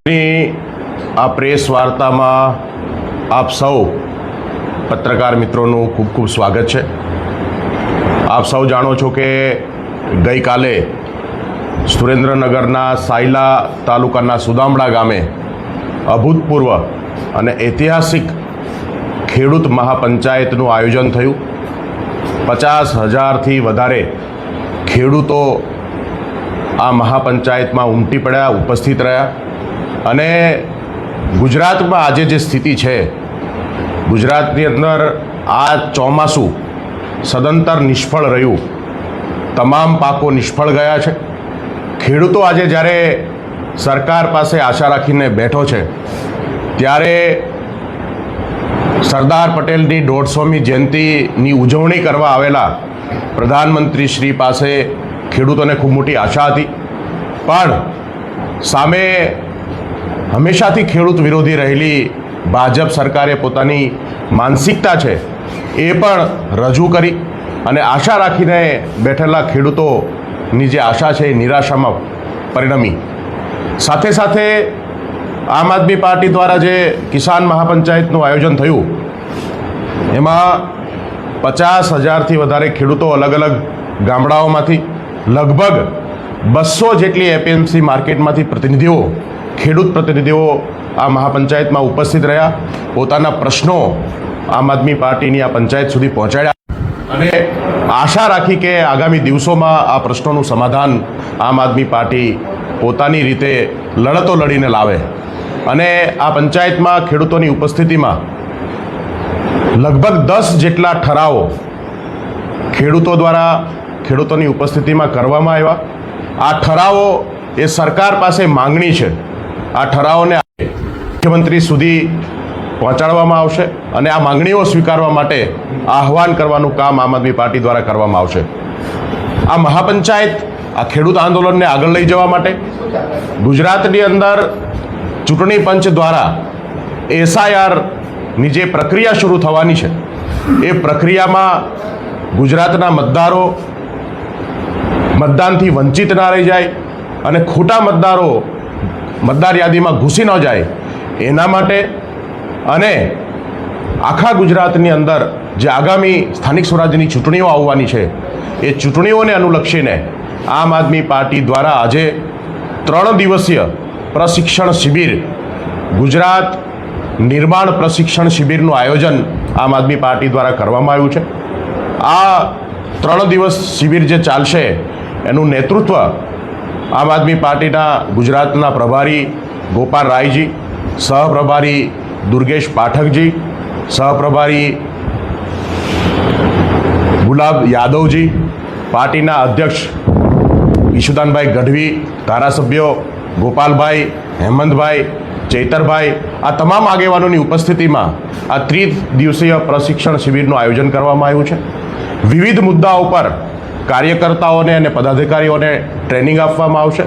આ પ્રેસ વાર્તામાં આપ સૌ પત્રકાર મિત્રોનું ખૂબ ખૂબ સ્વાગત છે. આપ સૌ જાણો છો કે ગઈકાલે સુરેન્દ્રનગરના સાયલા તાલુકાના સુદામડા ગામે અભૂતપૂર્વ અને ઐતિહાસિક ખેડૂત મહાપંચાયતનું આયોજન થયું. પચાસ હજારથી વધારે ખેડૂતો આ મહાપંચાયતમાં ઉમટી પડ્યા, ઉપસ્થિત રહ્યા. અને ગુજરાતમાં આજે જે સ્થિતિ છે, ગુજરાતની અંદર આ ચોમાસું સદંતર નિષ્ફળ રહ્યું. તમામ પાકો નિષ્ફળ ગયા છે. ખેડૂતો આજે જ્યારે સરકાર પાસે આશા રાખીને બેઠો છે, ત્યારે સરદાર પટેલની દોઢસોમી જયંતિની ઉજવણી કરવા આવેલા પ્રધાનમંત્રી શ્રી પાસે ખેડૂતોને ખૂબ મોટી આશા હતી. પણ સામે હંમેશાથી ખેડૂત વિરોધી રહેલી ભાજપ સરકારે પોતાની માનસિકતા છે એ પણ રજૂ કરી અને આશા રાખીને બેઠેલા ખેડૂતોની જે આશા છે એ નિરાશામાં પરિણમી. સાથે સાથે આમ આદમી પાર્ટી દ્વારા જે કિસાન મહાપંચાયતનું આયોજન થયું, એમાં પચાસ હજારથી વધારે ખેડૂતો અલગ અલગ ગામડાઓમાંથી લગભગ બસો જેટલી એપીએમસી માર્કેટમાંથી પ્રતિનિધિઓ ખેડૂત પ્રતિનિધિઓ આ મહાપંચાયતમાં ઉપસ્થિત રહ્યા, પોતાના પ્રશ્નો આમ આદમી પાર્ટીની આ પંચાયત સુધી પહોંચાડ્યા. અને આશા રાખી કે આગામી દિવસોમાં આ પ્રશ્નોનું સમાધાન આમ આદમી પાર્ટી પોતાની રીતે લડતો લડીને લાવે. અને આ પંચાયતમાં ખેડૂતોની ઉપસ્થિતિમાં લગભગ દસ જેટલા ઠરાવો ખેડૂતો દ્વારા ખેડૂતોની ઉપસ્થિતિમાં કરવામાં આવ્યા. આ ઠરાવો એ સરકાર પાસે માંગણી છે. આ ઠરાવોને મુખ્યમંત્રી સુધી પહોંચાડવામાં આવશે અને આ માંગણીઓ સ્વીકારવા માટે આહવાન કરવાનું કામ આમ આદમી પાર્ટી દ્વારા કરવામાં આવશે. આ મહાપંચાયત આ ખેડૂત આંદોલનને આગળ લઈ જવા માટે ગુજરાતની અંદર ચૂંટણી પંચ દ્વારા એસઆઈઆરની જે પ્રક્રિયા શરૂ થવાની છે, એ પ્રક્રિયામાં ગુજરાતના મતદારો મતદાનથી વંચિત ના રહી જાય અને ખોટા મતદારો મતદાર યાદીમાં ઘૂસી ન જાય. એના માટે અને આખા ગુજરાતની અંદર જે આગામી સ્થાનિક સ્વરાજ્યની ચૂંટણીઓ આવવાની છે, એ ચૂંટણીઓને અનુલક્ષીને આમ આદમી પાર્ટી દ્વારા આજે ત્રણ દિવસીય પ્રશિક્ષણ શિબિર, ગુજરાત નિર્માણ પ્રશિક્ષણ શિબિરનું આયોજન આમ આદમી પાર્ટી દ્વારા કરવામાં આવ્યું છે. આ ત્રણ દિવસ શિબિર જે ચાલશે, એનું નેતૃત્વ આમ આદમી પાર્ટીના ગુજરાતના પ્રભારી ગોપાલ રાયજી, સહપ્રભારી દુર્ગેશ પાઠકજી, સહપ્રભારી ગુલાબ યાદવજી, પાર્ટીના અધ્યક્ષ ઈશુદાનભાઈ ગઢવી, ધારાસભ્યો ગોપાલભાઈ, હેમંતભાઈ, ચૈતરભાઈ, આ તમામ આગેવાનોની ઉપસ્થિતિમાં આ ત્રિ દિવસીય પ્રશિક્ષણ શિબિરનું આયોજન કરવામાં આવ્યું છે. વિવિધ મુદ્દાઓ પર કાર્યકર્તાઓને અને પદાધિકારીઓને ટ્રેનિંગ આપવામાં આવશે.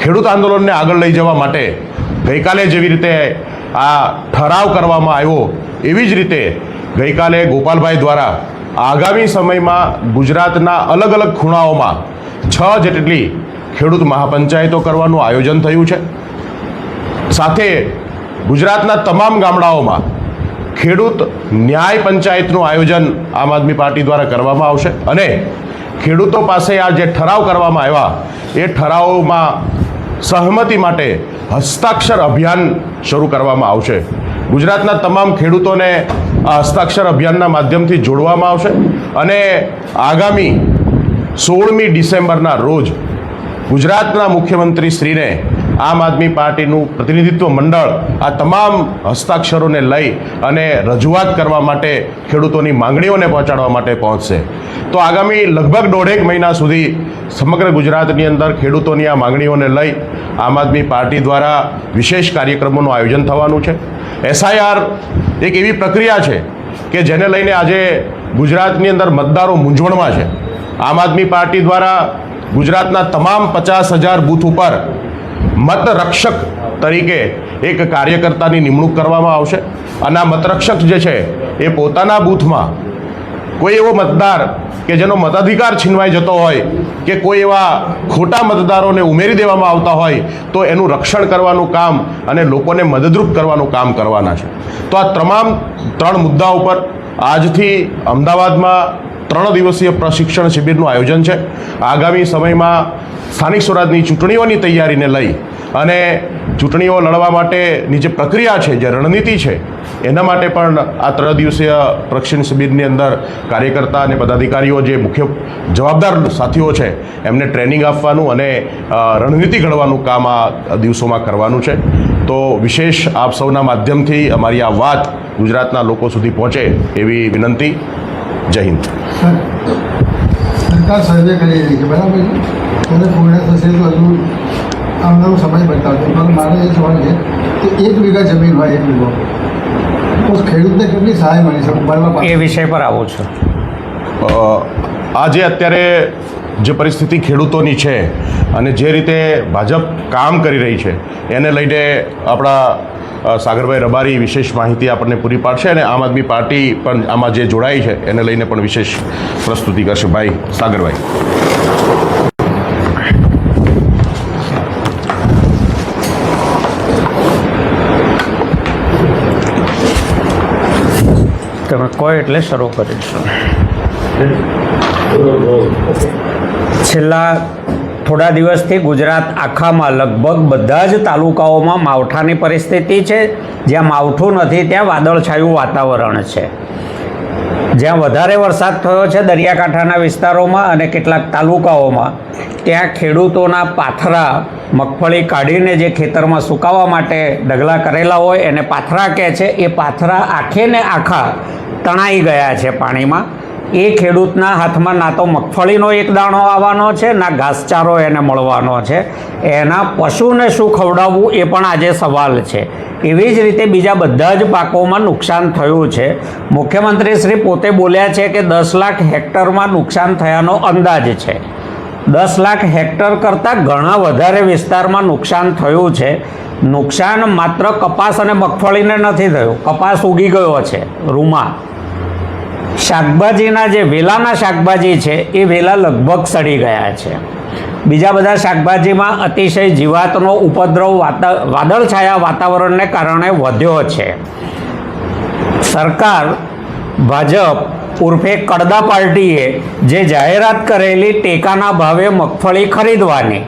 ખેડૂત આંદોલનને આગળ લઈ જવા માટે ગઈકાલે જેવી રીતે આ ઠરાવ કરવામાં આવ્યો, એવી જ રીતે ગઈકાલે ગોપાલભાઈ દ્વારા આગામી સમયમાં ગુજરાતના અલગ અલગ ખૂણાઓમાં છ જેટલી ખેડૂત મહાપંચાયતો કરવાનું આયોજન થયું છે. સાથે ગુજરાતના તમામ ગામડાઓમાં ખેડૂત ન્યાય પંચાયતનું આયોજન આમ આદમી પાર્ટી દ્વારા કરવામાં આવશે અને ખેડૂતો પાસે આ જે ઠરાવ કરવામાં આવ્યા, એ ઠરાવોમાં સહમતિ માટે હસ્તાક્ષર અભિયાન શરૂ કરવામાં આવશે. ગુજરાતના તમામ ખેડૂતોને આ હસ્તાક્ષર અભિયાનના માધ્યમથી જોડવામાં આવશે અને આગામી સોળમી ડિસેમ્બરના રોજ ગુજરાતના મુખ્યમંત્રી શ્રીને આમ આદમી પાર્ટીનું પ્રતિનિધિત્વ મંડળ આ તમામ હસ્તાક્ષરોને લઈ અને રજૂઆત કરવા માટે ખેડૂતોની માંગણીઓને પહોંચાડવા માટે પહોંચશે. તો આગામી લગભગ દોઢેક મહિના સુધી સમગ્ર ગુજરાતની અંદર ખેડૂતોની આ માંગણીઓને લઈ આમ આદમી પાર્ટી દ્વારા વિશેષ કાર્યક્રમોનું આયોજન થવાનું છે. એસઆઈઆર એક એવી પ્રક્રિયા છે કે જેને લઈને આજે ગુજરાતની અંદર મતદારો મૂંઝવણમાં છે. આમ આદમી પાર્ટી દ્વારા ગુજરાતના તમામ પચાસ હજાર બૂથ ઉપર મતરક્ષક તરીકે એક કાર્યકર્તાની નિમણૂક કરવામાં આવશે. અને આ મતરક્ષક જે છે, એ પોતાના બૂથમાં કોઈ એવો મતદાર કે જેનો મતાધિકાર છીનવાઈ જતો હોય, કે કોઈ એવા ખોટા મતદારોને ઉમેરી દેવામાં આવતા હોય, તો એનું રક્ષણ કરવાનું કામ અને લોકોને મદદરૂપ કરવાનું કામ કરવાના છે. તો આ તમામ ત્રણ મુદ્દા ઉપર આજથી અમદાવાદમાં ત્રણ દિવસીય પ્રશિક્ષણ શિબિરનું આયોજન છે. આગામી સમયમાં સ્થાનિક સ્વરાજની ચૂંટણીઓની તૈયારીને લઈ અને ચૂંટણીઓ લડવા માટેની જે પ્રક્રિયા છે, જે રણનીતિ છે, એના માટે પણ આ ત્રણ દિવસીય પ્રશિક્ષણ શિબિરની અંદર કાર્યકર્તા અને પદાધિકારીઓ જે મુખ્ય જવાબદાર સાથીઓ છે, એમને ટ્રેનિંગ આપવાનું અને રણનીતિ ઘડવાનું કામ આ દિવસોમાં કરવાનું છે. તો વિશેષ આપ સૌના માધ્યમથી અમારી આ વાત ગુજરાતના લોકો સુધી પહોંચે એવી વિનંતી. જય હિન્દ. સર સરકાર સર્વે કરી રહી છે બરાબર છે? પૂર્ણ થશે તો હજુ આમનો સમય બતાવશે પણ મારે એ સવાલ છે કે એક વીઘા જમીન હોય એક વીઘો તો ખેડૂતને કેટલી સહાય મળી શકે? બરાબર એ વિષય પર આવો છું. આજે અત્યારે જે પરિસ્થિતિ ખેડૂતોની છે અને જે રીતે ભાજપ કામ કરી રહી છે એને લઈને આપણા સાગરભાઈ રબારી વિશેષ માહિતી આપણને પૂરી પાડશે અને આમ આદમી પાર્ટી પણ આમાં જે જોડાઈ છે એને લઈને પણ વિશેષ પ્રસ્તુતિ કરશે. ભાઈ સાગરભાઈ. તમે કોઈ એટલે શરૂ કરીશું. છેલ્લા થોડા દિવસથી ગુજરાત આખામાં લગભગ બધા જ તાલુકાઓમાં માવઠાની પરિસ્થિતિ છે. જ્યાં માવઠું નથી, ત્યાં વાદળછાયું વાતાવરણ છે. જ્યાં વધારે વરસાદ થયો છે દરિયાકાંઠાના વિસ્તારોમાં અને કેટલાક તાલુકાઓમાં, ત્યાં ખેડૂતોના પાથરા મગફળી કાઢીને જે ખેતરમાં સુકાવા માટે ડગલા કરેલા હોય, એને પાથરા કહે છે. એ પાથરા આખે ને આખા તણાઈ ગયા છે પાણીમાં. એ ખેડૂતના હાથમાં ના તો મગફળીનો એક દાણો આવવાનો છે, ના ઘાસચારો એને મળવાનો છે. એના પશુને શું ખવડાવવું એ પણ આજે સવાલ છે. એવી જ રીતે બીજા બધા જ પાકોમાં નુકસાન થયું છે. મુખ્યમંત્રી શ્રી પોતે બોલ્યા છે કે દસ લાખ હેક્ટરમાં નુકસાન થયાનો અંદાજ છે. દસ લાખ હેક્ટર કરતાં ઘણા વધારે વિસ્તારમાં નુકસાન થયું છે. નુકસાન માત્ર કપાસ અને મગફળીને નથી થયું. કપાસ ઉગી ગયો છે. રૂમાં. શાકભાજીના જે વેલાના શાકભાજી છે, એ વેલા લગભગ સડી ગયા છે. બીજા બધા શાકભાજીમાં અતિશય જીવાતનો ઉપદ્રવ વાદળછાયા વાતાવરણને કારણે વધ્યો છે. સરકાર, ભાજપ ઉર્ફે કડદા પાર્ટીએ જે જાહેરાત કરેલી ટેકાના ભાવે મગફળી ખરીદવાની,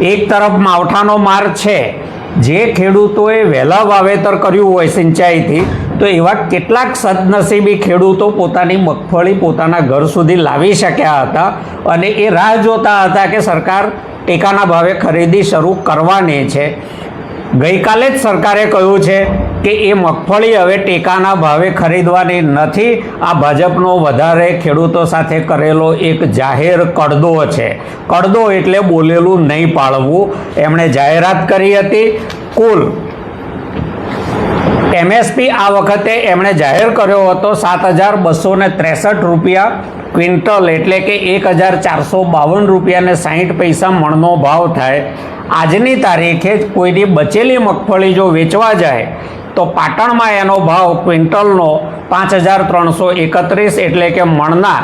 એક તરફ માવઠાનો માર છે. જે ખેડૂતોએ વહેલા વાવેતર કર્યું હોય સિંચાઈથી તો એવા કેટલાક સદનસીબી ખેડૂતો પોતાની મગફળી પોતાના ઘર સુધી લાવી શક્યા હતા અને એ રાહ જોતા હતા કે સરકાર ટેકાના ભાવે ખરીદી શરૂ કરવાની છે. ગઈકાલે જ સરકારે કહ્યું છે કે એ મગફળી હવે ટેકાના ભાવે ખરીદવાની નથી. આ ભાજપનો વધારે ખેડૂતો સાથે કરેલો એક જાહેર કડદો છે. કડદો એટલે બોલેલું નહીં પાળવું એમણે જાહેરાત કરી હતી, કુલ એમએસપી આ વખતે એમણે જાહેર કર્યો હતો સાત હજાર બસો ત્રેસઠ રૂપિયા ક્વિન્ટલ, એટલે કે એક હજાર ચારસો બાવન રૂપિયાને સાહીઠ પૈસા મણનો ભાવ થાય. આજની તારીખે કોઈની બચેલી મગફળી જો વેચવા જાય, તો પાટણમાં એનો ભાવ ક્વિન્ટલનો પાંચ હજાર ત્રણસો એકત્રીસ એટલે કે મણના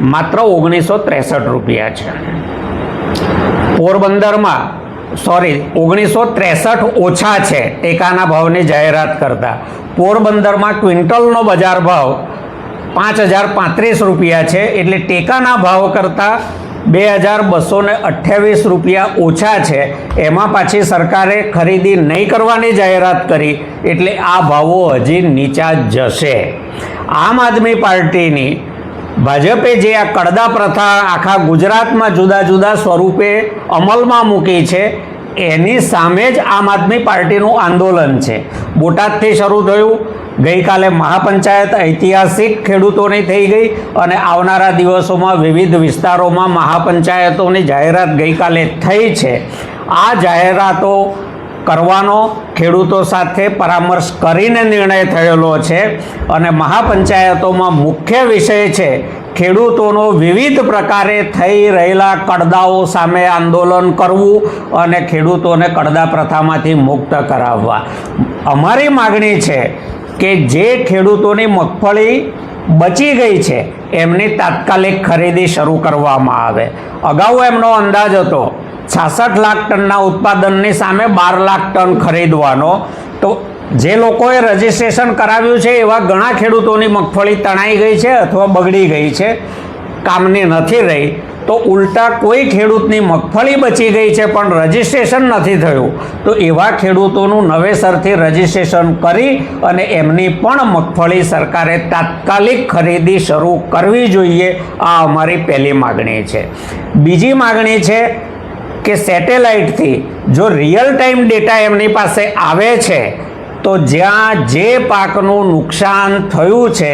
માત્ર ઓગણીસો ત્રેસઠ રૂપિયા છે. પોરબંદરમાં સોરી ઓગણીસો ત્રેસઠ ઓછા છે ટેકાના ભાવની જાહેરાત કરતાં. પોરબંદરમાં ક્વિન્ટલનો બજાર ભાવ પાંચ હજાર પાંત્રીસ રૂપિયા છે, એટલે ટેકાના ભાવ કરતાં બે હજાર બસો અઠ્યાવીસ રૂપિયા ઓછા છે. એમાં પાછી સરકારે ખરીદી નહીં કરવાની જાહેરાત કરી, એટલે આ ભાવો હજી નીચા જશે. આમ આદમી પાર્ટીની ભાજપે જે આ કડદા પ્રથા આખા ગુજરાતમાં જુદા જુદા સ્વરૂપે અમલમાં મૂકી છે, એની સામે જ આમ આદમી પાર્ટીનું આંદોલન છે. બોટાદથી શરૂ થયું. ગઈકાલે મહાપંચાયત ઐતિહાસિક ખેડૂતોની થઈ ગઈ અને આવનારા દિવસોમાં વિવિધ વિસ્તારોમાં મહાપંચાયતોની જાહેરાત ગઈકાલે થઈ છે. આ જાહેરાતો કરવાનો ખેડૂતો સાથે પરામર્શ કરીને નિર્ણય થયેલો છે અને મહાપંચાયતોમાં મુખ્ય વિષય છે ખેડૂતોનો વિવિધ પ્રકારે થઈ રહેલા કડદાઓ સામે આંદોલન કરવું અને ખેડૂતોને કડદા પ્રથામાંથી મુક્ત કરાવવા. અમારી માગણી છે કે જે ખેડૂતોની મગફળી બચી ગઈ છે, એમની તાત્કાલિક ખરીદી શરૂ કરવામાં આવે. અગાઉ એમનો અંદાજ હતો છાસઠ લાખ ટનના ઉત્પાદનની સામે બાર લાખ ટન ખરીદવાનો. તો જે લોકોએ રજીસ્ટ્રેશન કરાવ્યું છે એવા ઘણા ખેડૂતોની મગફળી તણાઈ ગઈ છે અથવા બગડી ગઈ છે. કામની નથી રહી. તો ઉલટા કોઈ ખેડૂતની મગફળી બચી ગઈ છે પણ રજીસ્ટ્રેશન નથી થયું. તો એવા ખેડૂતોનું નવેસરથી રજીસ્ટ્રેશન કરી અને એમની પણ મગફળી સરકારે તાત્કાલિક ખરીદી શરૂ કરવી જોઈએ. આ અમારી પહેલી માગણી છે. બીજી માગણી છે કે સેટેલાઇટથી જો રિયલ ટાઈમ ડેટા એમની પાસે આવે છે, તો જ્યાં જે પાકનું નુકસાન થયું છે,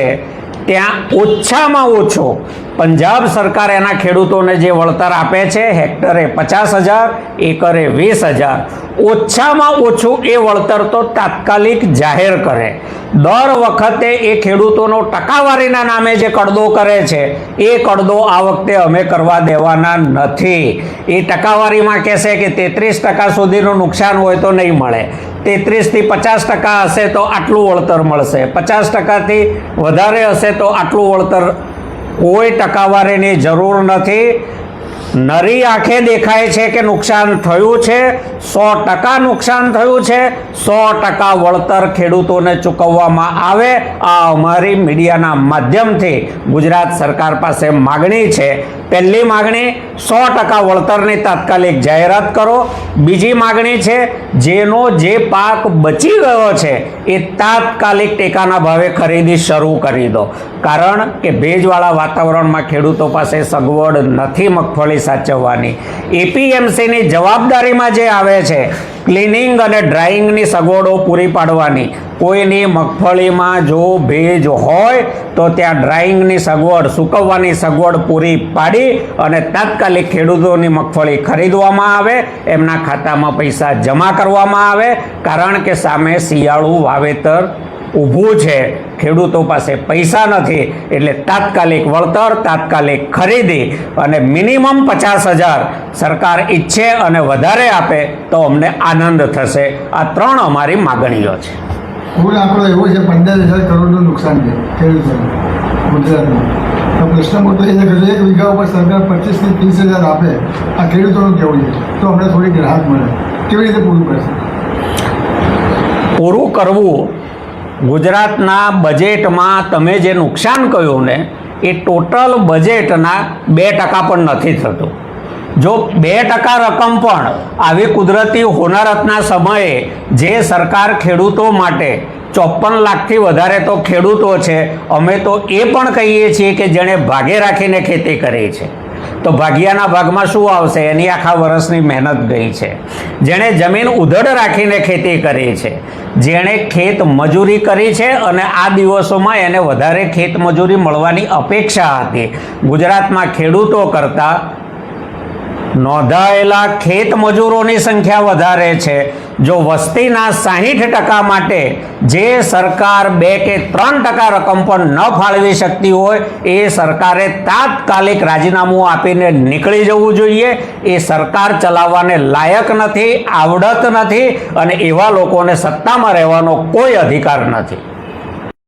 ત્યાં ઓછામાં ઓછો પંજાબ સરકાર એના ખેડૂતોને જે વળતર આપે છે, હેક્ટરે પચાસ હજાર, એકરે વીસ હજાર, ઓછામાં ઓછું એ વળતર તો તાત્કાલિક જાહેર કરે. દર વખતે એ ખેડૂતોનો ટકાવારીના નામે જે કડદો કરે છે, એ કડદો આ વખતે અમે કરવા દેવાના નથી. એ ટકાવારીમાં કહેશે કે તેત્રીસ ટકા સુધીનું નુકસાન હોય તો નહીં મળે. તેત્રીસથી પચાસ ટકા હશે તો આટલું વળતર મળશે. પચાસ ટકાથી વધારે હશે તો આટલું વળતર કોઈ ટકાવારીની જરૂર નથી. નરી આંખે દેખાય છે કે નુકસાન થયું છે. સો ટકા નુકસાન થયું છે. સો ટકા વળતર ખેડૂતોને ચૂકવવામાં આવે. આ અમારી મીડિયાના માધ્યમથી ગુજરાત સરકાર પાસે માગણી છે. પહેલી માગણી સો ટકા વળતરની તાત્કાલિક જાહેરાત કરો. બીજી માગણી છે, જેનો જે પાક બચી ગયો છે, એ તાત્કાલિક ટેકાના ભાવે ખરીદી શરૂ કરી દો. કારણ કે ભેજવાળા વાતાવરણમાં ખેડૂતો પાસે સગવડ નથી મગફળી સાચવવાની. એપીએમસીની જવાબદારીમાં જે આવે છે ક્લિનિંગ અને ડ્રાઇંગની સગવડો પૂરી પાડવાની. કોઈની મગફળીમાં જો ભેજ હોય, તો ત્યાં ડ્રાઇંગની સગવડ, સૂકવવાની સગવડ પૂરી પાડી અને તાત્કાલિક ખેડૂતોની મગફળી ખરીદવામાં આવે, એમના ખાતામાં પૈસા જમા કરવામાં આવે, કારણ કે સામે શિયાળુ વાવેતર ઊભું છે. ખેડૂતો પાસે પૈસા નથી એટલે તાત્કાલિક વળતર તાત્કાલિક ખરીદી અને મિનિમમ પચાસ હજાર સરકાર ઈચ્છે અને વધારે આપે તો અમને આનંદ થશે. આ ત્રણ અમારી માગણીઓ છે. કુલ આંકડો એવો છે પંદર હજાર કરોડનું નુકસાન છે ખેડૂતોને ગુજરાતમાં તો પ્રશ્ન મોટો એ છે કે એક વીઘા ઉપર સરકાર પચીસથી ત્રીસ હજાર આપે આ ખેડૂતોનું કેવું છે? તો અમને થોડીક રાહત મળે. કેવી રીતે પૂરું કરશે? પૂરું કરવું ગુજરાતના બજેટમાં તમે જે નુકસાન કહ્યું ને, એ ટોટલ બજેટના બે ટકા પણ નથી થતું. જો બે ટકા રકમ પણ આવી કુદરતી હોનારતના સમયે જે સરકાર ખેડૂતો માટે ચોપન લાખથી વધારે તો ખેડૂતો છે, અમે તો એ પણ કહીએ છીએ કે જેણે ભાગે રાખીને ખેતી કરી છે. તો ભાગિયાના ભાગમાં શું આવશે? એની આખા વર્ષની મહેનત ગઈ છે. જેણે જમીન ઉધડ રાખીને ખેતી કરી છે. જેણે ખેત મજૂરી કરી છે અને આ દિવસોમાં એને વધારે ખેત મજૂરી મળવાની અપેક્ષા હતી. ગુજરાતમાં ખેડૂતો કરતાં નોંધાયેલા ખેત મજૂરોની સંખ્યા વધારે છે. જો વસ્તીના સાહીઠ ટકા માટે જે સરકાર બે કે ત્રણ ટકા રકમ પણ ન ફાળવી શકતી હોય, એ સરકારે તાત્કાલિક રાજીનામું આપીને નીકળી જવું જોઈએ. એ સરકાર ચલાવવાને લાયક નથી, આવડત નથી અને એવા લોકોને સત્તામાં રહેવાનો કોઈ અધિકાર નથી.